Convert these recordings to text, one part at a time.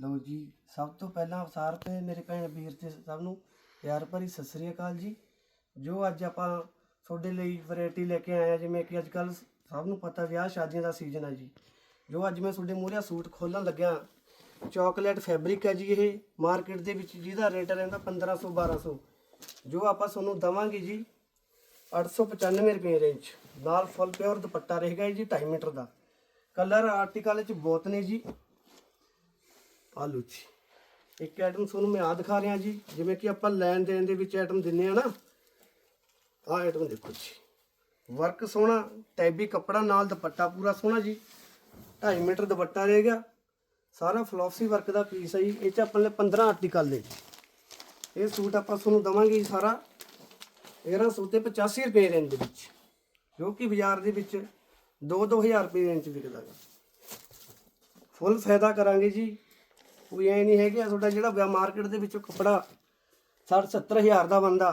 ਲਓ ਜੀ, ਸਭ ਤੋਂ ਪਹਿਲਾਂ ਅਵਸਾਰ ਤੇ ਮੇਰੇ ਭੈਣ ਵੀਰ ਤੇ ਸਭ ਨੂੰ ਪਿਆਰ ਭਰੀ ਸਤਿ ਸ੍ਰੀ ਅਕਾਲ ਜੀ। ਜੋ ਅੱਜ ਆਪਾਂ ਤੁਹਾਡੇ ਲਈ ਵੈਰਾਈਟੀ ਲੈ ਕੇ ਆਏ ਆ, ਜਿਵੇਂ ਕਿ ਅੱਜ ਕੱਲ ਸਭ ਨੂੰ ਪਤਾ ਵਿਆਹ ਸ਼ਾਦੀਆਂ ਦਾ ਸੀਜ਼ਨ ਹੈ ਜੀ। ਜੋ ਅੱਜ ਮੈਂ ਤੁਹਾਡੇ ਮੂਹਰੇ ਸੂਟ ਖੋਲਣ ਲੱਗਿਆ ਚਾਕਲੇਟ ਫੈਬਰਿਕ ਹੈ ਜੀ ਇਹ ਮਾਰਕੀਟ ਦੇ ਵਿੱਚ ਜਿਹਦਾ ਰੇਟ ਰਹਿੰਦਾ 1500 1200 ਜੋ ਆਪਾਂ ਤੁਹਾਨੂੰ ਦਵਾਂਗੇ ਜੀ 895 ਰੁਪਏ ਰੇਂਜ ਨਾਲ ਫੁੱਲ ਪਿਓਰ ਦੁਪੱਟਾ ਰਹੇਗਾ ਜੀ 2.5 ਮੀਟਰ ਦਾ। ਕਲਰ ਆਰਟੀਕਲ ਚ ਬਹੁਤ ਨੇ ਜੀ। ਆਲੂ ਜੀ ਇੱਕ ਆਈਟਮ ਤੁਹਾਨੂੰ ਮੈਂ ਆ ਦਿਖਾ ਰਿਹਾ ਜੀ, ਜਿਵੇਂ ਕਿ ਆਪਾਂ ਲੈਣ ਦੇਣ ਦੇ ਵਿੱਚ ਆਈਟਮ ਦਿੰਨੇ ਆ ਨਾ, ਆਹ ਆਈਟਮ ਦੇਖੋ ਜੀ। ਵਰਕ ਸੋਹਣਾ, ਟੈਬੀ ਕੱਪੜਾ ਨਾਲ ਦੁਪੱਟਾ ਪੂਰਾ ਸੋਹਣਾ ਜੀ। 2.5 ਮੀਟਰ ਦੁਪੱਟਾ ਰਹੇਗਾ ਸਾਰਾ ਫਲੋਸੀ ਵਰਕ ਦਾ ਪੀਸ ਹੈ ਜੀ। ਇਹ ਚ ਆਪਾਂ ਨੇ 15 ਆਰਟੀਕਲ ਨੇ ਜੀ। ਇਹ ਸੂਟ ਆਪਾਂ ਤੁਹਾਨੂੰ ਦਵਾਂਗੇ ਜੀ ਸਾਰਾ। 1300 ਤੇ 85 ਰੁਪਏ ਰੇਂਜ ਦੇ ਵਿੱਚ, ਜੋ ਕਿ ਬਾਜ਼ਾਰ ਦੇ ਵਿੱਚ 2-2000 ਰੁਪਏ ਰੇਂਜ 'ਚ ਵਿਕਦਾ ਹੈ ਫੁੱਲ ਫਾਇਦਾ ਕਰਾਂਗੇ ਜੀ। ਕੋਈ ਐ ਨਹੀਂ ਹੈਗਾ ਤੁਹਾਡਾ ਜਿਹੜਾ ਮਾਰਕੀਟ ਦੇ ਵਿੱਚੋਂ ਕੱਪੜਾ 60 ਹਜ਼ਾਰ ਦਾ ਬੰਦਾ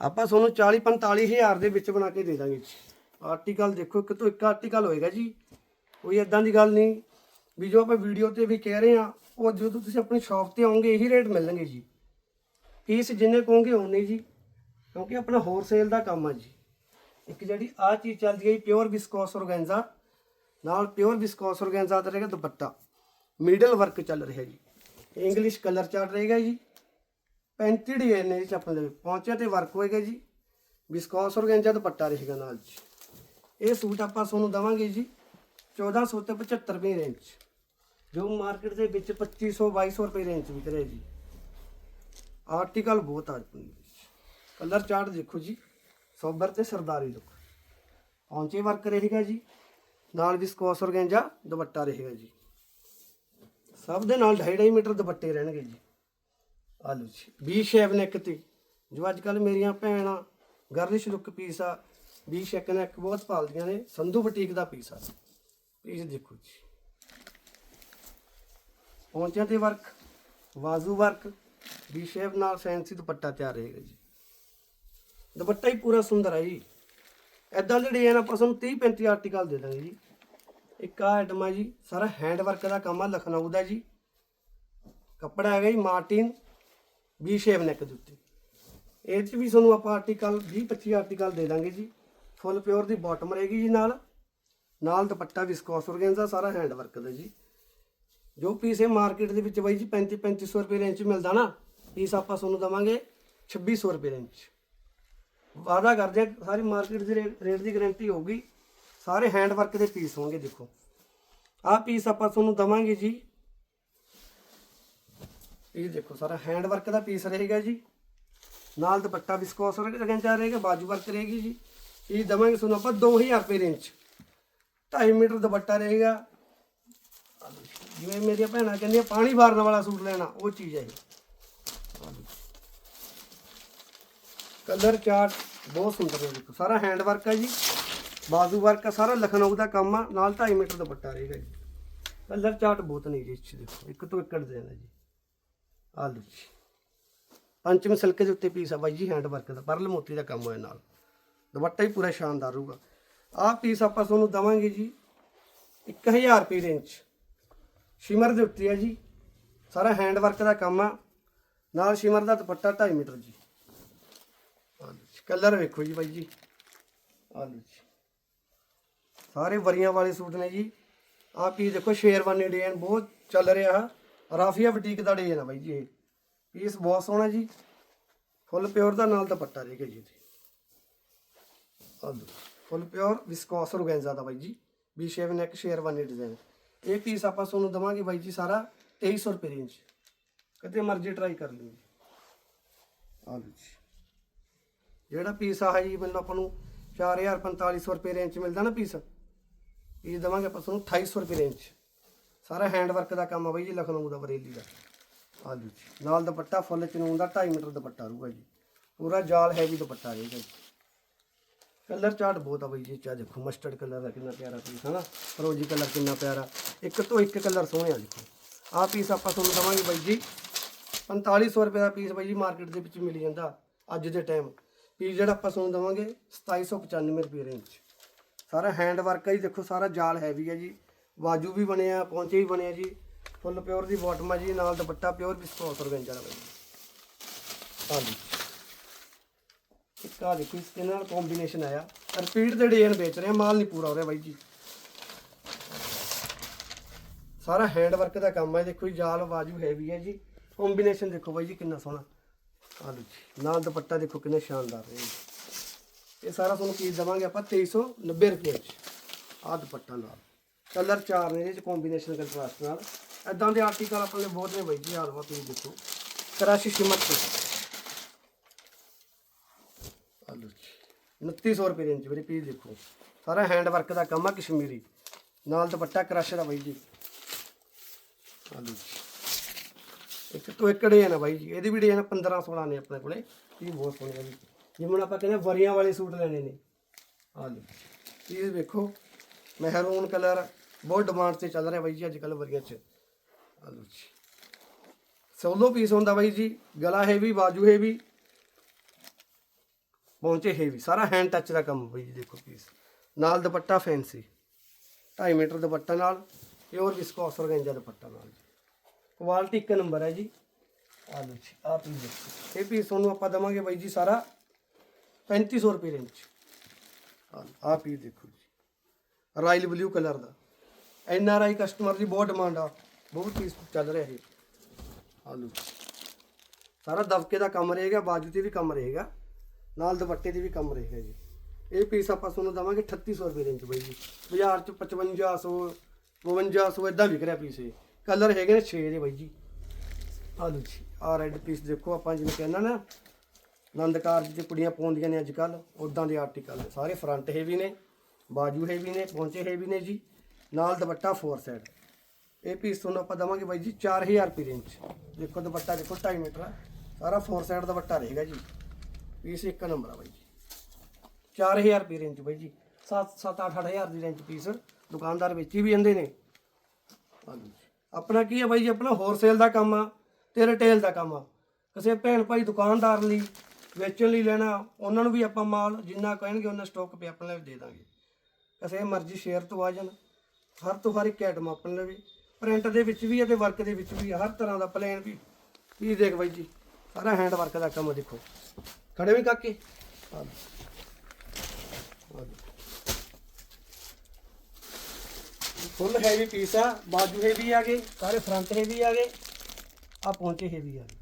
ਆਪਾਂ ਤੁਹਾਨੂੰ 40 45000 ਦੇ ਵਿੱਚ ਬਣਾ ਕੇ ਦੇ ਦਾਂਗੇ ਜੀ। ਆਰਟੀਕਲ ਦੇਖੋ, ਇੱਕ ਤੋਂ ਇੱਕ ਆਰਟੀਕਲ ਹੋਏਗਾ ਜੀ। ਕੋਈ ਇਦਾਂ ਦੀ ਗੱਲ ਨਹੀਂ, ਵੀ ਜੋ ਆਪਾਂ ਵੀਡੀਓ ਤੇ ਵੀ ਕਹਿ ਰਹੇ ਆ ਉਹ ਜਦੋਂ ਤੁਸੀਂ ਆਪਣੀ ਸ਼ਾਪ ਤੇ ਆਓਗੇ, ਇਹੀ ਰੇਟ ਮਿਲਣਗੇ ਜੀ। ਪੀਸ ਜਿੰਨੇ ਕਹੋਗੇ ਉਨੇ ਜੀ, ਕਿਉਂਕਿ ਆਪਣਾ ਹੋਲਸੇਲ ਦਾ ਕੰਮ ਆ ਜੀ। ਇੱਕ ਜਿਹੜੀ ਆ ਚੀਜ਼ ਚੱਲਦੀ ਹੈ ਪਿਓਰ ਵਿਸਕੋਸ ਔਰਗੈਂਜ਼ਾ ਨਾਲ ਪਿਓਰ ਵਿਸਕੋਸ ਔਰਗੈਂਜ਼ਾ ਦਾ ਰਹੇਗਾ ਦੁਪੱਟਾ। ਮਿਡਲ ਵਰਕ ਚੱਲ ਰਿਹਾ ਜੀ। ਇੰਗਲਿਸ਼ ਕਲਰ ਚੱਲ ਰਹੇਗਾ ਜੀ। 35 ਡਿਜ਼ਾਈਨ ਨੇ ਇਸ ਆਪਣੇ ਪਹੁੰਚਿਆ ਤੇ ਵਰਕ ਹੋਏਗਾ ਜੀ। ਵਿਸਕੋਸ ਔਰਗੈਂਜ਼ਾ ਦੁਪੱਟਾ ਰਹੇਗਾ ਨਾਲ ਜੀ। ਇਹ ਸੂਟ ਆਪਾਂ ਤੁਹਾਨੂੰ ਦਵਾਂਗੇ ਜੀ। 1400 ਤੇ 75 ਰੁਪਏ ਰੇਂਜ ਜੋ ਮਾਰਕੀਟ ਦੇ ਵਿੱਚ 2500 2200 ਰੁਪਏ ਰੇਂਜ ਵਿੱਚ ਰਹੇ ਜੀ। ਆਰਟੀਕਲ ਬਹੁਤ ਆ ਕਲਰ ਚਾਰਟ ਦੇਖੋ ਜੀ। ਸੋਬਰ ਤੇ ਸਰਦਾਰੀ ਲੁੱਕ ਪੌਂਚੇ ਵਰਕ ਰਹੇਗਾ ਜੀ। ਨਾਲ ਵਿਸਕੋਸ ਔਰਗੈਂਜਾ ਦੁਪੱਟਾ ਰਹੇਗਾ ਜੀ। ਸਭ ਦੇ ਨਾਲ 2.5 ਮੀਟਰ ਦੁਪੱਟੇ ਰਹਿਣਗੇ ਜੀ। ਆਲੂ ਜੀ। ਵੀ ਸ਼ੇਪ ਨੈਕ ਤੇ। ਜੋ ਅੱਜ ਕੱਲ ਮੇਰੀਆਂ ਭੈਣਾਂ ਗਰਲਿਸ਼ ਲੁੱਕ ਪੀਸ ਆ ਵੀ ਸ਼ੇਪ ਨੈਕ ਬਹੁਤ ਪਾਲਦੀਆਂ ਨੇ, ਸੰਧੂ ਬੁਟੀਕ ਦਾ ਪੀਸ ਆ। ਪੀਸ ਦੇਖੋ ਜੀ। ਪੌਂਚਿਆਂ ਤੇ ਵਰਕ ਵਾਜ਼ੂ ਵਰਕ ਵੀ ਸ਼ੇਪ ਨਾਲ ਫੈਂਸੀ ਦੁਪੱਟਾ ਤਿਆਰ ਰਹੇਗਾ ਜੀ। ਦੁਪੱਟਾ ਹੀ ਪੂਰਾ ਸੁੰਦਰ ਹੈ ਜੀ। ਐਦਾਂ ਦੇ ਡਿਜ਼ਾਈਨ ਆਪਾਂ ਤੁਹਾਨੂੰ 30 35 ਆਰਟੀਕਲ ਦੇ ਦਾਂਗੇ ਜੀ। ਇੱਕ ਆ ਆਈਟਮ ਆ ਜੀ, ਸਾਰਾ ਹੈਂਡ ਵਰਕ ਦਾ ਕੰਮ ਆ, ਲਖਨਊ ਦਾ ਜੀ। ਕੱਪੜਾ ਹੈਗਾ ਜੀ, ਮਾਰਟਿਨ ਵੀ ਸ਼ੇਪ ਨੈਕ ਦੇ ਉੱਤੇ। ਇਹ 'ਚ ਵੀ ਤੁਹਾਨੂੰ ਆਪਾਂ ਆਰਟੀਕਲ 20 25 ਆਰਟੀਕਲ ਦੇ ਦਾਂਗੇ ਜੀ। ਫੁੱਲ ਪਿਓਰ ਦੀ ਬਾਟਮ ਰਹੇਗੀ ਜੀ ਨਾਲ। ਨਾਲ ਦੁਪੱਟਾ ਵਿਸਕੋਸ ਔਰਗੈਂਜ਼ਾ ਸਾਰਾ ਹੈਂਡ ਵਰਕ ਦਾ ਜੀ। ਜੋ ਪੀਸ ਇਹ ਮਾਰਕੀਟ ਦੇ ਵਿੱਚ ਬਾਈ ਜੀ 35 3500 ਰੁਪਏ ਰੇਂਜ 'ਚ ਮਿਲਦਾ ਨਾ ਪੀਸ ਆਪਾਂ ਤੁਹਾਨੂੰ ਦਵਾਂਗੇ 2600 ਰੁਪਏ ਰੇਂਜ 'ਚ। ਵਾਅਦਾ ਕਰਦੇ ਹਾਂ ਸਾਰੀ ਮਾਰਕੀਟ ਦੇ ਰੇ- ਰੇਟ ਦੀ ਗਾਰੰਟੀ ਹੋਊਗੀ। ਸਾਰੇ ਹੈਂਡ ਵਰਕ ਦੇ ਪੀਸ ਹੋਣਗੇ, ਦੇਖੋ। ਆਹ ਪੀਸ ਆਪਾਂ ਤੁਹਾਨੂੰ ਦਵਾਂਗੇ ਜੀ। ਇਹ ਦੇਖੋ, ਸਾਰਾ ਹੈਂਡ ਵਰਕ ਦਾ ਪੀਸ ਰਹੇਗਾ ਜੀ। ਨਾਲ ਦੁਪੱਟਾ ਵਿਸਕੋਸ ਰਗੰਚਾ ਰਹੇਗਾ, ਬਾਜੂ ਵਰਕ ਰਹੇਗੀ ਜੀ। ਇਹ ਦਵਾਂਗੇ ਤੁਹਾਨੂੰ ਆਪਾਂ 2000 ਰੁਪਏ ਰੇਂਜ 'ਚ 2.5 ਮੀਟਰ ਦੁਪੱਟਾ ਰਹੇਗਾ। ਜਿਵੇਂ ਮੇਰੀਆਂ ਭੈਣਾਂ ਕਹਿੰਦੀਆਂ, ਪਾਣੀ ਵਾਰਨ ਵਾਲਾ ਸੂਟ ਲੈਣਾ, ਉਹ ਚੀਜ਼ ਹੈ ਇਹ ਕਲਰ ਚਾਰਟ ਬਹੁਤ ਸੁੰਦਰ ਹੈ ਦੇਖੋ ਸਾਰਾ ਹੈਂਡ ਵਰਕ ਹੈ ਜੀ। ਬਾਜ਼ੂ ਵਰਕ ਆ, ਸਾਰਾ ਲਖਨਊ ਦਾ ਕੰਮ ਆ, ਨਾਲ 2.5 ਮੀਟਰ ਦੁਪੱਟਾ ਰਹੇਗਾ ਜੀ। ਕਲਰ ਚਾਰਟ ਬਹੁਤ ਨੇ ਜੀ ਇੱਥੇ 'ਚ ਦੇਖੋ, ਇੱਕ ਤੋਂ ਇੱਕ ਡਿਜ਼ਾਈਨ ਹੈ ਜੀ। ਆ ਲਓ ਜੀ। ਪੰਚਮ ਸਿਲਕ ਦੇ ਉੱਤੇ ਪੀਸ ਆ ਬਾਈ ਜੀ ਹੈਂਡ ਵਰਕ ਦਾ, ਪਰਲ ਮੋਤੀ ਦਾ ਕੰਮ ਹੋਇਆ ਨਾਲ। ਦੁਪੱਟਾ ਹੀ ਪੂਰਾ ਸ਼ਾਨਦਾਰ ਰਹੂਗਾ ਆਹ ਪੀਸ ਆਪਾਂ ਤੁਹਾਨੂੰ ਦਵਾਂਗੇ ਜੀ 1000 ਰੁਪਏ ਰੇਂਜ 'ਚ ਸ਼ਿਮਰ ਦੇ ਉੱਤੇ ਆ ਜੀ, ਸਾਰਾ ਹੈਂਡ ਵਰਕ ਦਾ ਕੰਮ ਆ। ਨਾਲ ਸ਼ਿਮਰ ਦਾ ਦੁਪੱਟਾ 2.5 ਮੀਟਰ ਜੀ। ਕਲਰ ਵੇਖੋ ਜੀ ਬਾਈ ਜੀ। ਆ ਲਓ ਜੀ। ਸਾਰੇ ਵਰੀਆਂ ਵਾਲੇ ਸੂਟ ਨੇ ਜੀ। ਆਹ ਪੀਸ ਦੇਖੋ, ਸ਼ੇਰਵਾਨੀ ਡਿਜ਼ਾਈਨ ਬਹੁਤ ਚੱਲ ਰਿਹਾ। ਰਾਫੀਆ ਬੁਟੀਕ ਦਾ ਡਿਜ਼ਾਈਨ ਆ ਬਾਈ ਜੀ ਇਹ। ਪੀਸ ਬਹੁਤ ਸੋਹਣਾ ਜੀ। ਫੁੱਲ ਪਿਓਰ ਦਾ ਨਾਲ ਦੁਪੱਟਾ ਰਹੇਗਾ ਜੀ ਇਹਦੇ ਫੁੱਲ ਪਿਓਰ ਵਿਸਕੋਸ ਔਰਗੈਂਜ਼ਾ ਦਾ ਬਾਈ ਜੀ। V shape neck sherwani design ਇਹ ਪੀਸ ਆਪਾਂ ਤੁਹਾਨੂੰ ਦਵਾਂਗੇ ਬਾਈ ਜੀ ਸਾਰਾ 2300 ਰੁਪਏ ਰੇਂਜ ਕਦੇ ਮਰਜ਼ੀ ਟਰਾਈ ਕਰ ਲਿਓ ਜੀ। ਆ ਲਓ ਜੀ। ਜਿਹੜਾ ਪੀਸ ਆ ਜੀ, ਮੈਨੂੰ ਆਪਾਂ ਨੂੰ 4000 4500 ਰੁਪਏ ਰੇਂਜ ਮਿਲਦਾ ਨਾ ਪੀਸ ਇਹ ਦਵਾਂਗੇ ਆਪਾਂ ਤੁਹਾਨੂੰ 2800 ਰੁਪਏ ਰੇਂਜ ਸਾਰਾ ਹੈਂਡ ਵਰਕ ਦਾ ਕੰਮ ਆ ਬਾਈ ਜੀ, ਲਖਨਊ ਦਾ ਬਰੇਲੀ ਦਾ। ਆ ਜੀ, ਨਾਲ ਦੁਪੱਟਾ ਫੁੱਲ ਚਨੂਨ ਦਾ 2.5 ਮੀਟਰ ਦੁਪੱਟਾ ਰਹੂਗਾ ਜੀ। ਪੂਰਾ ਜਾਲ ਹੈਵੀ ਦੁਪੱਟਾ ਰਹੇਗਾ ਜੀ। ਕਲਰ ਚਾਰਟ ਬਹੁਤ ਆ ਬਾਈ ਜੀ ਚਾ ਦੇਖੋ ਮਸਟਰਡ ਕਲਰ ਦਾ ਕਿੰਨਾ ਪਿਆਰਾ ਪੀਸ ਹੈ ਨਾ ਫਰੋਜੀ ਕਲਰ ਕਿੰਨਾ ਪਿਆਰਾ। ਇੱਕ ਤੋਂ ਇੱਕ ਕਲਰ ਸੋਹਣੇ ਆ, ਦੇਖੋ। ਆਹ ਪੀਸ ਆਪਾਂ ਤੁਹਾਨੂੰ ਦਵਾਂਗੇ ਬਾਈ ਜੀ 4500 ਰੁਪਏ ਦਾ ਪੀਸ ਬਾਈ ਜੀ ਮਾਰਕੀਟ ਦੇ ਵਿੱਚ ਮਿਲ ਜਾਂਦਾ ਅੱਜ ਦੇ ਟਾਈਮ ਪੀਸ ਜਿਹੜਾ ਆਪਾਂ ਤੁਹਾਨੂੰ ਦਵਾਂਗੇ 2795 ਰੁਪਏ ਰੇਂਜ ਸਾਰਾ ਹੈਂਡ ਵਰਕ ਹੈ ਜੀ, ਦੇਖੋ ਸਾਰਾ ਜਾਲ ਹੈਵੀ ਹੈ ਜੀ। ਬਾਜੂ ਵੀ ਬਣਿਆ, ਪੌਂਚੇ ਵੀ ਬਣਿਆ ਜੀ। ਫੁੱਲ ਪਿਓਰ ਦੀ ਬਾਟਮ ਆ ਜੀ, ਨਾਲ ਦੁਪੱਟਾ ਪਿਓਰ ਵਿਸਕੋਸ ਔਰਗੈਂਜਾ ਦਾ। ਬਾਈ ਹਾਂਜੀ। ਇੱਕ ਆ ਦੇਖੋ ਇਸ ਦੇ ਨਾਲ ਕੰਬੀਨੇਸ਼ਨ ਆਇਆ। ਰਿਪੀਟ ਦੇ ਡਿਜ਼ਾਈਨ ਵੇਚ ਰਹੇ ਆ, ਮਾਲ ਨਹੀਂ ਪੂਰਾ ਹੋ ਰਿਹਾ ਬਾਈ ਜੀ। ਸਾਰਾ ਹੈਂਡ ਵਰਕ ਦਾ ਕੰਮ ਹੈ ਦੇਖੋ ਜੀ, ਜਾਲ ਬਾਜੂ ਹੈਵੀ ਹੈ ਜੀ। ਕੰਬੀਨੇਸ਼ਨ ਦੇਖੋ ਬਾਈ ਜੀ, ਕਿੰਨਾ ਸੋਹਣਾ। ਆ ਜੀ ਨਾਲ ਦੁਪੱਟਾ ਦੇਖੋ ਕਿੰਨਾ ਸ਼ਾਨਦਾਰ ਹੈ ਜੀ। ਇਹ ਸਾਰਾ ਤੁਹਾਨੂੰ ਪੀਸ ਦੇਵਾਂਗੇ ਆਪਾਂ 2390 ਰੁਪਏ ਚ ਆਹ ਦੁਪੱਟਾ ਨਾਲ। ਕਲਰ ਚਾਰ ਨੇ ਇਹਦੇ ਚ ਕੰਬੀਨੇਸ਼ਨ ਕੰਟਰਾਸਟ ਨਾਲ। ਐਦਾਂ ਦੇ ਆਰਟੀਕਲ ਆਪਣੇ ਲਈ ਬਹੁਤ ਨੇ ਬਾਈ ਜੀ ਆਲਵਾ ਤੁਸੀਂ ਦੇਖੋ। ਕਰਾਸ਼ੀ ਸਿਮਤ ਤੇ ਆ 2900 ਰੁਪਏ ਇੰਚ ਮੇਰੇ ਪੀਸ ਦੇਖੋ। ਸਾਰਾ ਹੈਂਡ ਵਰਕ ਦਾ ਕੰਮ ਆ ਕਸ਼ਮੀਰੀ। ਨਾਲ ਦੁਪੱਟਾ ਕਰਾਸ਼ ਦਾ ਬਾਈ ਜੀ। ਆ ਇੱਕ ਤੋਂ ਇੱਕ ਡਿਜ਼ਾਈਨ ਆ ਬਾਈ ਜੀ। ਇਹਦੀ ਵੀ ਡਿਜ਼ਾਈਨ 15 16 ਨੇ ਆਪਣੇ ਕੋਲੇ। ਇਹ ਬਹੁਤ ਸੋਹਣੀ ਆ ਜੀ। ਜਿਵੇਂ ਆਪਾਂ ਕਹਿੰਦੇ ਆ ਵਰੀਆਂ ਵਾਲੇ ਸੂਟ ਲੈਣੇ ਨੇ। ਆ ਲਓ ਇਹ ਵੇਖੋ, ਮਹਿਰੂਨ ਕਲਰ, ਬਹੁਤ ਡਿਮਾਂਡ ਤੇ ਚੱਲ ਰਿਹਾ ਬਾਈ ਜੀ ਅੱਜ ਕੱਲ ਵਰੀਆਂ 'ਚ। ਆ ਲਓ ਜੀ। ਸੋਲੋ ਪੀਸ ਹੁੰਦਾ ਬਾਈ ਜੀ, ਗਲਾ ਹੈਵੀ ਬਾਜੂ ਹੈਵੀ ਪਹੁੰਚੇ ਹੈਵੀ ਸਾਰਾ ਹੈਂਡ ਟੱਚ ਦਾ ਕੰਮ ਬਾਈ ਜੀ ਦੇਖੋ ਪੀਸ ਨਾਲ ਦੁਪੱਟਾ ਫੈਂਸੀ 2.5 ਮੀਟਰ ਦੁਪੱਟਾ ਨਾਲ ਪਿਓਰ ਵਿਸਕੋਸ ਔਰਗੈਂਜਾ ਦੁਪੱਟਾ ਨਾਲ ਕੁਆਲਿਟੀ ਇੱਕ ਨੰਬਰ ਹੈ ਜੀ। ਆ ਲਓ ਜੀ ਆ ਪੀਸ ਇਹ ਪੀਸ ਤੁਹਾਨੂੰ ਆਪਾਂ ਦਵਾਂਗੇ ਬਾਈ ਜੀ ਸਾਰਾ 3500 ਰੁਪਏ ਰੇਂਜ ਚ। ਆ ਪੀਸ ਦੇਖੋ ਜੀ। ਰਾਇਲ ਬਲੂ ਕਲਰ ਦਾ। ਐਨ ਆਰ ਆਈ ਕਸਟਮਰ ਦੀ ਬਹੁਤ ਡਿਮਾਂਡ ਆ। ਬਹੁਤ ਪੀਸ ਚੱਲ ਰਿਹਾ ਇਹ। ਆ ਜੀ। ਸਾਰਾ ਦਬਕੇ ਦਾ ਕੰਮ ਰਹੇਗਾ, ਬਾਜੂ ਤੇ ਵੀ ਕੰਮ ਰਹੇਗਾ, ਨਾਲ ਦੁਪੱਟੇ ਤੇ ਵੀ ਕੰਮ ਰਹੇਗਾ ਜੀ। ਇਹ ਪੀਸ ਆਪਾਂ ਤੁਹਾਨੂੰ ਦਵਾਂਗੇ 3800 ਰੁਪਏ ਰੇਂਜ ਬਾਈ ਜੀ। ਬਾਜ਼ਾਰ ਚ 5500 5200 ਇਦਾਂ ਵਿਕ ਰਿਹਾ ਪੀਸ ਇਹ। ਕਲਰ ਹੈਗੇ ਨੇ 6 ਦੇ ਬਾਈ ਜੀ। ਆ ਲਓ ਜੀ ਆ ਰੈੱਡ ਪੀਸ ਦੇਖੋ ਆਪਾਂ ਜਿਵੇਂ ਕਹਿੰਦਾ ਨਾ ਆਨੰਦ ਕਾਰਜ ਤੇ ਕੁੜੀਆਂ ਪਾਉਂਦੀਆਂ ਨੇ ਅੱਜ ਕੱਲ ਉਦਾਂ ਦੇ ਆਰਟੀਕਲ ਸਾਰੇ ਫਰੰਟ ਹੈਵੀ ਨੇ, ਬਾਜੂ ਹੈਵੀ ਨੇ, ਪੌਂਚੇ ਹੈਵੀ ਨੇ ਜੀ। ਨਾਲ ਦੁਪੱਟਾ ਫੋਰ ਸਾਈਡ ਇਹ ਪੀਸ ਤੁਹਾਨੂੰ ਆਪਾਂ ਦਵਾਂਗੇ ਬਾਈ ਜੀ 4000 ਰੁਪਏ ਰੇਂਜ ਦੇਖੋ ਦੁਪੱਟਾ, ਦੇਖੋ 2.5 ਮੀਟਰ ਆ। ਸਾਰਾ ਫੋਰ ਸਾਈਡ ਦੁਪੱਟਾ ਰਹੇਗਾ ਜੀ। ਪੀਸ ਇੱਕ ਨੰਬਰ ਆ ਬਾਈ ਜੀ। 4000 ਰੁਪਏ ਰੇਂਜ ਬਾਈ ਜੀ। 7 7 8 8000 ਦੀ ਰੇਂਜ ਪੀਸ ਦੁਕਾਨਦਾਰ ਵੇਚੀ ਵੀ ਜਾਂਦੇ ਨੇ। ਹਾਂਜੀ। ਆਪਣਾ ਕੀ ਹੈ ਬਾਈ ਜੀ, ਆਪਣਾ ਹੋਲਸੇਲ ਦਾ ਕੰਮ ਆ ਤੇ ਰਿਟੇਲ ਦਾ ਕੰਮ ਆ। ਕਿਸੇ ਭੈਣ ਭਾਈ ਦੁਕਾਨਦਾਰ ਲਈ ਵੇਚਣ ਲਈ ਲੈਣਾ ਉਹਨਾਂ ਨੂੰ ਵੀ ਆਪਾਂ ਮਾਲ ਜਿੰਨਾ ਕਹਿਣਗੇ ਉਹਨਾਂ ਸਟਾਕ ਵੀ ਆਪਣੇ ਲਈ ਦੇ ਦਾਂਗੇ। ਕਿਸੇ ਮਰਜ਼ੀ ਸ਼ੇਅਰ ਤੋਂ ਆ ਜਾਣ ਹਰ ਤੋਂ ਹਰ ਇੱਕ ਆਈਟਮ ਆਪਣੇ ਲਈ ਵੀ। ਪ੍ਰਿੰਟ ਦੇ ਵਿੱਚ ਵੀ ਹੈ ਤੇ ਵਰਕ ਦੇ ਵਿੱਚ ਵੀ ਹੈ, ਹਰ ਤਰ੍ਹਾਂ ਦਾ ਪਲੇਨ ਵੀ। ਇਹ ਦੇਖ ਬਾਈ ਜੀ ਸਾਰਾ ਹੈਂਡ ਵਰਕ ਦਾ ਕੰਮ ਦੇਖੋ। ਖੜੇ ਵੀ ਕਾਕੇ? ਆ ਲਓ। ਆ ਲਓ। ਫੁੱਲ ਹੈਵੀ ਪੀਸ ਆ ਬਾਜੂ ਹੈਵੀ ਆ ਗਏ ਸਾਰੇ ਫਰੰਟ ਹੈਵੀ ਆ ਗਏ ਆ ਪਹੁੰਚੇ ਹੈਵੀ ਆ ਗਏ।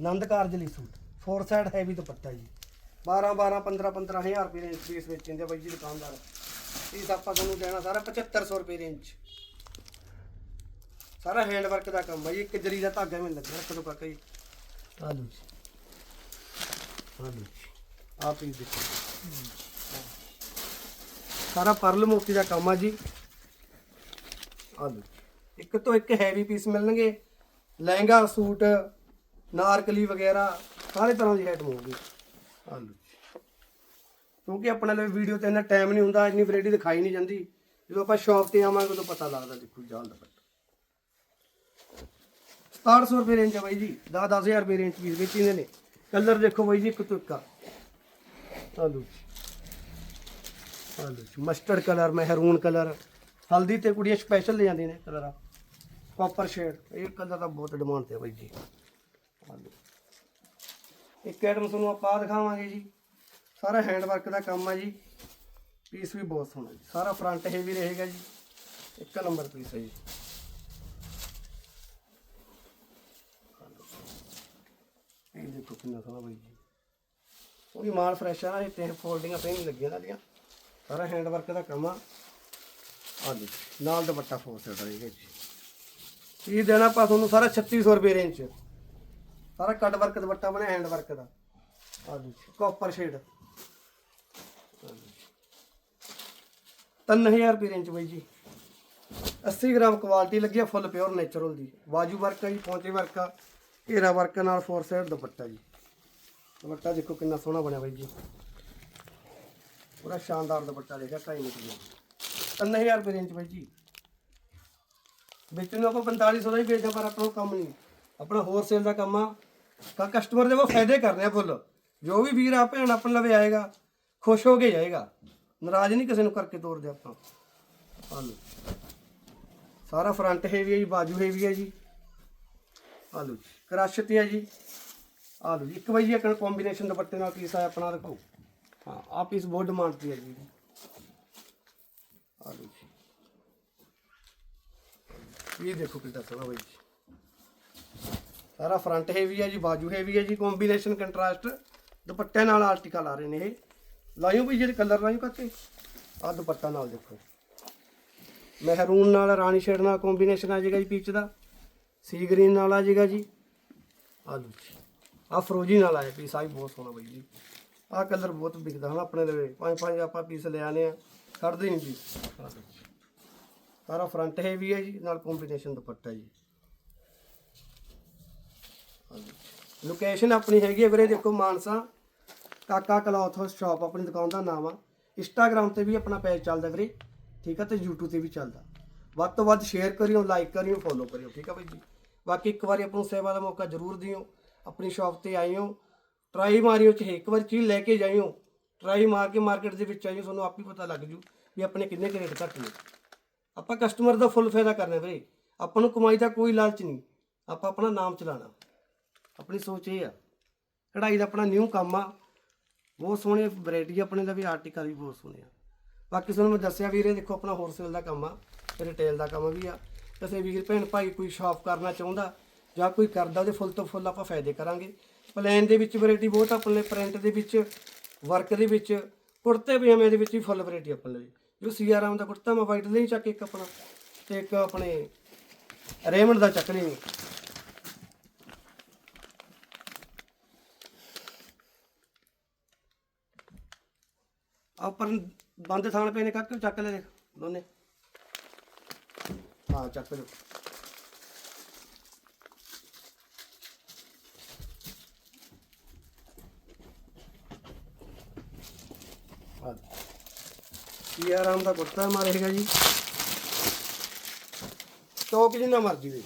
ਆਨੰਦ ਕਾਰਜ ਲਈ ਸੂਟ। ਫੋਰ ਸਾਈਡ ਹੈਵੀ ਦੁਪੱਟਾ ਜੀ। 12 12 15 15 ਹਜ਼ਾਰ ਰੁਪਏ ਰੇਂਜ ਪੀਸ ਵੇਚਦੇ ਆ ਬਾਈ ਜੀ ਦੁਕਾਨਦਾਰ। ਪੀਸ ਆਪਾਂ ਤੁਹਾਨੂੰ ਦੇਣਾ ਸਾਰਾ 7500 ਰੁਪਏ ਰੇਂਜ ਸਾਰਾ ਹੈਂਡ ਵਰਕ ਦਾ ਕੰਮ ਆ ਜੀ ਇੱਕ ਜਰੀ ਦਾ ਧਾਗਾ ਮੈਨੂੰ ਲੱਗਿਆ ਰੱਖ ਦੋ ਕਾਕਾ ਜੀ। ਆ ਲਓ ਜੀ। ਆ ਲਓ ਜੀ। ਆ ਪੀਸ ਦੇਖੋ। ਸਾਰਾ ਪਰਲ ਮੋਤੀ ਦਾ ਕੰਮ ਆ ਜੀ। ਆ ਲਓ ਜੀ। ਇੱਕ ਤੋਂ ਇੱਕ ਹੈਵੀ ਪੀਸ ਮਿਲਣਗੇ। ਲਹਿੰਗਾ ਸੂਟ ਨਾਰਕਲੀ ਵਗੈਰਾ ਸਾਰੇ ਤਰ੍ਹਾਂ ਦੀ ਆਈਟਮ ਹੋਊਗੀ। ਆ ਲਓ ਜੀ। ਕਿਉਂਕਿ ਆਪਣੇ ਲਈ ਵੀਡੀਓ ਤੇ ਇੰਨਾ ਟਾਈਮ ਨਹੀਂ ਹੁੰਦਾ ਇੰਨੀ ਵੈਰਾਈਟੀ ਦਿਖਾਈ ਨਹੀਂ ਜਾਂਦੀ। ਜਦੋਂ ਆਪਾਂ ਸ਼ਾਪ ਤੇ ਆਵਾਂਗੇ ਉਦੋਂ ਪਤਾ ਲੱਗਦਾ ਦੇਖੋ ਜਾਲ ਦਾ ਪੱਟ। 6700 ਰੁਪਏ ਰੇਂਜ ਹੈ ਬਾਈ ਜੀ 10 10000 ਰੁਪਏ ਰੇਂਜ ਪੀਸ ਵੇਚੀਦੇ ਨੇ। ਕਲਰ ਦੇਖੋ ਬਾਈ ਜੀ ਇੱਕ ਤੋਂ ਇੱਕ ਆ। ਆ ਲਓ ਜੀ। ਆ ਲਓ ਜੀ ਮਸਟਰਡ ਕਲਰ ਮਹਿਰੂਨ ਕਲਰ ਹਲਦੀ ਤੇ ਕੁੜੀਆਂ ਸਪੈਸ਼ਲ ਲੈ ਜਾਂਦੀਆਂ ਨੇ ਕਲਰ। ਆ ਕਾਪਰ ਸ਼ੇਡ ਇਹ ਕਲਰ ਦਾ ਬਹੁਤ ਡਿਮਾਂਡ ਤੇ ਬਾਈ ਜੀ। ਆ ਲਓ ਇੱਕ ਆਈਟਮ ਤੁਹਾਨੂੰ ਆਪਾਂ ਆਹ ਦਿਖਾਵਾਂਗੇ ਜੀ। ਸਾਰਾ ਹੈਂਡ ਵਰਕ ਦਾ ਕੰਮ ਆ ਜੀ। ਪੀਸ ਵੀ ਬਹੁਤ ਸੋਹਣਾ ਜੀ। ਸਾਰਾ ਫਰੰਟ ਹੈਵੀ ਰਹੇਗਾ ਜੀ। ਇੱਕ ਨੰਬਰ ਪੀਸ ਹੈ ਜੀ। ਇਹ ਦੇਖੋ ਕਿੰਨਾ ਸੋਹਣਾ ਬਾਈ ਜੀ। ਉਹਦੀ ਮਾਲ ਫਰੈਸ਼ ਆ, ਇਹ ਤਿੰਨ ਫੋਲਡਿੰਗਾਂ ਸਹੀ ਨਹੀਂ ਲੱਗੀਆਂ ਨਾ ਦੀਆਂ। ਸਾਰਾ ਹੈਂਡ ਵਰਕ ਦਾ ਕੰਮ ਆ। ਆ ਜੀ, ਨਾਲ ਦੁਪੱਟਾ ਫੋਰ ਸੈਟ ਰਹੇਗਾ ਜੀ ਇਹ ਦੇਣਾ ਆਪਾਂ ਤੁਹਾਨੂੰ ਸਾਰਾ 3600 ਰੁਪਏ ਰੇਂਜ ਚ। ਸਾਰਾ ਕੱਟ ਵਰਕ ਦੁਪੱਟਾ ਬਣਿਆ ਹੈਂਡ ਵਰਕ ਦਾ। ਆ ਜੀ ਕਾਪਰ ਸ਼ੇਡ 3000 ਰੁਪਏ ਰੇਂਜ ਬਾਈ ਜੀ। 80 ਗ੍ਰਾਮ ਕੁਆਲਿਟੀ ਲੱਗੀ ਆ ਫੁੱਲ ਪਿਓਰ ਨੇਚਰਲ ਦੀ। ਬਾਜੂ ਵਰਕ ਆ ਜੀ, ਪੌਂਚੇ ਵਰਕ ਆ ਘੇਰਾ ਵਰਕ ਨਾਲ ਫੋਰ ਸਾਈਡ ਦੁਪੱਟਾ ਜੀ। ਦੁਪੱਟਾ ਦੇਖੋ ਕਿੰਨਾ ਸੋਹਣਾ ਬਣਿਆ ਬਾਈ ਜੀ। ਪੂਰਾ ਸ਼ਾਨਦਾਰ ਦੁਪੱਟਾ ਦੇਖਿਆ, ਢਾਈ ਨਿਕਲਿਆ ਦਾ। 3000 ਰੁਪਏ ਰੇਂਜ ਬਾਈ ਜੀ। ਵਿੱਚ ਨੂੰ ਆਪਾਂ 4500 ਦਾ ਹੀ ਵੇਚਦੇ ਪਰ ਆਪਣਾ ਕੰਮ ਨਹੀਂ। ਆਪਣਾ ਹੋਰ ਸੇਲ ਦਾ ਕੰਮ ਆ ਤਾਂ ਕਸਟਮਰ ਦੇ ਉਹ ਫਾਇਦੇ ਕਰਨੇ ਆ ਫੁੱਲ। ਜੋ ਵੀ ਵੀਰ ਆ, ਭੈਣ ਆਪਣੇ ਲਵੇ ਆਏਗਾ, ਖੁਸ਼ ਹੋ ਕੇ ਜਾਏਗਾ। ਨਾਰਾਜ਼ ਨਹੀਂ ਕਿਸੇ ਨੂੰ ਕਰਕੇ ਤੋਰਦੇ ਆਪਾਂ। ਆ ਸਾਰਾ ਫਰੰਟ ਹੈਵੀ ਹੈ ਜੀ, ਬਾਜੂ ਹੈਵੀ ਹੈ ਜੀ। ਆ ਲਓ ਤੇ ਹੈ ਜੀ। ਆ ਇੱਕ ਵਾਰੀ ਇਹ ਕੰਬੀਨੇਸ਼ਨ ਦੁਪੱਟੇ ਨਾਲ ਪੀਸ ਆਇਆ ਆਪਣਾ ਰੱਖੋ ਹਾਂ ਆ ਪੀਸ ਬਹੁਤ ਡਿਮਾਂਡ ਤੇ ਹੈ ਜੀ। ਆ ਇਹ ਦੇਖੋ ਕਿੰਨਾ ਸੋਹਣਾ ਬਾਈ ਜੀ। ਸਾਰਾ ਫਰੰਟ ਹੈਵੀ ਹੈ ਜੀ, ਬਾਜੂ ਹੈਵੀ ਹੈ ਜੀ ਕੰਬੀਨੇਸ਼ਨ ਕੰਟਰਾਸਟ ਦੁਪੱਟੇ ਨਾਲ ਆਰਟੀਕਲ ਆ ਰਹੇ ਨੇ ਇਹ। ਲਾਇਓ ਵੀ ਜਿਹੜੇ ਕਲਰ ਲਾਇਓ ਕੱਤੇ ਆ ਦੁਪੱਟਾ ਨਾਲ ਦੇਖੋ। ਮਹਿਰੂਨ ਨਾਲ, ਰਾਣੀ ਸ਼ੇਡ ਨਾਲ ਕੰਬੀਨੇਸ਼ਨ ਆ ਜਾਏਗਾ ਜੀ ਪੀਚ ਦਾ। ਸੀ ਗ੍ਰੀਨ ਨਾਲ ਆ ਜਾਏਗਾ ਜੀ। ਆ ਲਓ ਜੀ। ਆ ਫਰੋਜੀ ਨਾਲ ਆਇਆ ਪੀਸ ਆ ਵੀ ਬਹੁਤ ਸੋਹਣਾ ਬਾਈ ਜੀ। ਆ ਕਲਰ ਬਹੁਤ ਵਿਕਦਾ ਹਨ ਆਪਣੇ ਦੇ। ਪੰਜ ਪੰਜ ਆਪਾਂ ਪੀਸ ਲੈ ਆਨੇ ਆ ਖੜਦੇ ਨਹੀਂ ਜੀ। ਸਾਰਾ ਫਰੰਟ ਹੈਵੀ ਹੈ ਜੀ, ਨਾਲ ਕੰਬੀਨੇਸ਼ਨ ਦੁਪੱਟਾ ਜੀ। ਲੋਕੇਸ਼ਨ ਆਪਣੀ ਹੈਗੀ ਹੈ ਵੀਰੇ, ਦੇਖੋ ਮਾਨਸਾ, ਕਾਕਾ ਕਲੌਥ ਹਾਊਸ ਸ਼ਾਪ ਆਪਣੀ ਦੁਕਾਨ ਦਾ ਨਾਮ ਆ। ਇੰਸਟਾਗ੍ਰam ਤੇ ਵੀ ਆਪਣਾ ਪੇਜ ਚੱਲਦਾ ਵੀਰੇ, ਠੀਕ ਆ, ਤੇ YouTube ਤੇ ਵੀ ਚੱਲਦਾ। ਵੱਧ ਤੋਂ ਵੱਧ ਸ਼ੇਅਰ ਕਰਿਓ ਲਾਈਕ ਕਰਿਓ ਫੋਲੋ ਕਰਿਓ, ਠੀਕ ਆ ਬਾਈ ਜੀ? ਬਾਕੀ ਇੱਕ ਵਾਰੀ ਆਪਾਂ ਨੂੰ ਸੇਵਾ ਦਾ ਮੌਕਾ ਜ਼ਰੂਰ ਦਿਓ, ਆਪਣੀ ਸ਼ਾਪ ਤੇ ਆਇਓ ਟਰਾਈ ਮਾਰਿਓ, ਚਾਹੇ ਇੱਕ ਵਾਰ ਚੀਜ਼ ਲੈ ਕੇ ਜਾਇਓ ਟਰਾਈ ਮਾਰ ਕੇ ਮਾਰਕੀਟ ਦੇ ਵਿੱਚ ਆਇਓ, ਤੁਹਾਨੂੰ ਹੀ ਪਤਾ ਲੱਗ ਜੂ ਵੀ ਆਪਣੇ ਕਿੰਨੇ ਕੁ ਰੇਟ ਘੱਟ ਨੇ। ਆਪਾਂ ਕਸਟਮਰ ਦਾ ਫੁੱਲ ਫਾਇਦਾ ਕਰਨਾ ਵੀਰੇ, ਆਪਾਂ ਨੂੰ ਕਮਾਈ ਦਾ ਕੋਈ ਲਾਲਚ ਨਹੀਂ, ਆਪਾਂ ਆਪਣਾ ਨਾਮ ਚਲਾਣਾ ਆਪਣੀ ਸੋਚ ਇਹ ਆ। ਕਢਾਈ ਦਾ ਆਪਣਾ ਨਿਊ ਕੰਮ ਆ। ਬਹੁਤ ਸੋਹਣੇ ਵੈਰਾਈਟੀ ਆਪਣੇ ਦਾ ਵੀ ਆਰਟੀਕਲ ਵੀ ਬਹੁਤ ਸੋਹਣੇ ਆ। ਬਾਕੀ ਤੁਹਾਨੂੰ ਮੈਂ ਦੱਸਿਆ ਵੀਰੇ, ਦੇਖੋ ਆਪਣਾ ਹੋਲਸੇਲ ਦਾ ਕੰਮ ਆ ਰਿਟੇਲ ਦਾ ਕੰਮ ਵੀ ਆ। ਕਿਸੇ ਵੀਰ ਭੈਣ ਭਾਈ ਕੋਈ ਸ਼ਾਪ ਕਰਨਾ ਚਾਹੁੰਦਾ ਜਾਂ ਕੋਈ ਕਰਦਾ ਉਹਦੇ ਫੁੱਲ ਤੋਂ ਫੁੱਲ ਆਪਾਂ ਫਾਇਦੇ ਕਰਾਂਗੇ। ਪਲਾਨ ਦੇ ਵਿੱਚ ਵੈਰਾਈਟੀ ਬਹੁਤ ਆਪਣੇ ਪ੍ਰਿੰਟ ਦੇ ਵਿੱਚ ਵਰਕ ਦੇ ਵਿੱਚ, ਕੁੜਤੇ ਪਜਾਮੇ ਦੇ ਵਿੱਚ ਵੀ ਫੁੱਲ ਵੈਰਾਈਟੀ ਆਪਣੇ ਲਈ। ਜੋ ਸੀਆਰਾਮ ਦਾ ਕੁੜਤਾ ਮੈਂ ਵਾਈਟ ਦੇ ਹੀ ਚੱਕ ਇੱਕ ਆਪਣਾ, ਤੇ ਇੱਕ ਆਪਣੇ ਰੇਮੰਡ ਦਾ ਚੱਕ ਲਈ ਆ ਉੱਪਰ ਬੰਦ ਥਾਣ ਪਏ ਨੇ, ਕੱਕ ਚੱਕ ਲੈ ਦੋਨੇ। ਹਾਂ, ਚੱਕ ਲਓ। ਕੀ ਆਰਾਮ ਦਾ ਕੁੜਤਾ ਮਾਰੇਗਾ ਜੀ। ਸਟੋਕ ਜਿੰਨਾ ਮਰਜ਼ੀ ਦੇ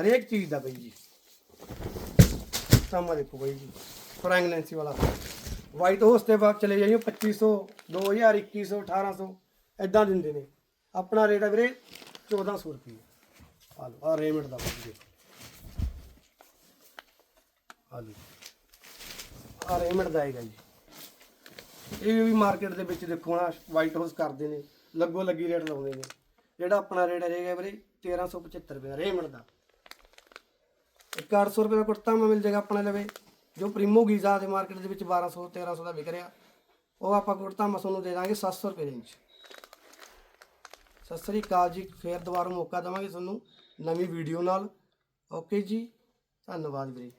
ਹਰੇਕ ਚੀਜ਼ ਦਾ ਬਈ ਜੀ। ਸਾਮਾ ਦੇਖੋ ਬਈ ਜੀ ਪ੍ਰੈਗਨੈਂਸੀ ਵਾਲਾ। ਵਾਈਟ ਹਾਊਸ ਤੇ ਬਾਅਦ ਚਲੇ ਜਾਈਓ 2500 2000 2100 1800 ਐਦਾਂ ਦਿੰਦੇ ਨੇ। ਆਪਣਾ ਰੇਟ ਹੈ ਵੀਰੇ 1400 ਰੁਪਏ ਆ ਲਓ ਆ ਰੇਮੰਡ ਦਾ ਬਈ ਦੇਖੋ। ਆ ਲਓ ਆ ਰੇਮੰਡ ਦਾ ਹੈਗਾ ਜੀ। ਇਹ ਵੀ ਮਾਰਕੀਟ ਦੇ ਵਿੱਚ ਦੇਖੋ ਨਾ ਵਾਈਟ ਹਾਊਸ ਕਰਦੇ ਨੇ, ਲੱਗੋ ਲੱਗੀ ਰੇਟ ਲਾਉਂਦੇ ਨੇ। ਜਿਹੜਾ ਆਪਣਾ ਰੇਟ ਹੈਗਾ ਵੀਰੇ 1375 ਰੁਪਏ ਦਾ ਰੇਮੰਡ ਦਾ। ਇੱਕ 800 ਰੁਪਏ ਦਾ ਕੁੜਤਾ ਮਿਲ ਜਾਏਗਾ ਆਪਣੇ ਲਵੇ। ਜੋ ਪ੍ਰੀਮੋ ਗੀਜ਼ਾ ਦੇ ਮਾਰਕੀਟ ਦੇ ਵਿੱਚ 1200 1300 ਦਾ ਵਿਕ ਰਿਹਾ, ਉਹ ਆਪਾਂ ਕੁੜਤਾ ਮੈਂ ਤੁਹਾਨੂੰ ਦੇ ਦਾਂਗੇ 700 ਰੁਪਏ ਦੇ ਵਿੱਚ ਸਤਿ ਸ੍ਰੀ ਅਕਾਲ ਜੀ, ਫੇਰ ਦੁਬਾਰਾ ਮੌਕਾ ਦੇਵਾਂਗੇ ਤੁਹਾਨੂੰ ਨਵੀਂ ਵੀਡੀਓ ਨਾਲ। ਓਕੇ ਜੀ, ਧੰਨਵਾਦ ਵੀਰੇ।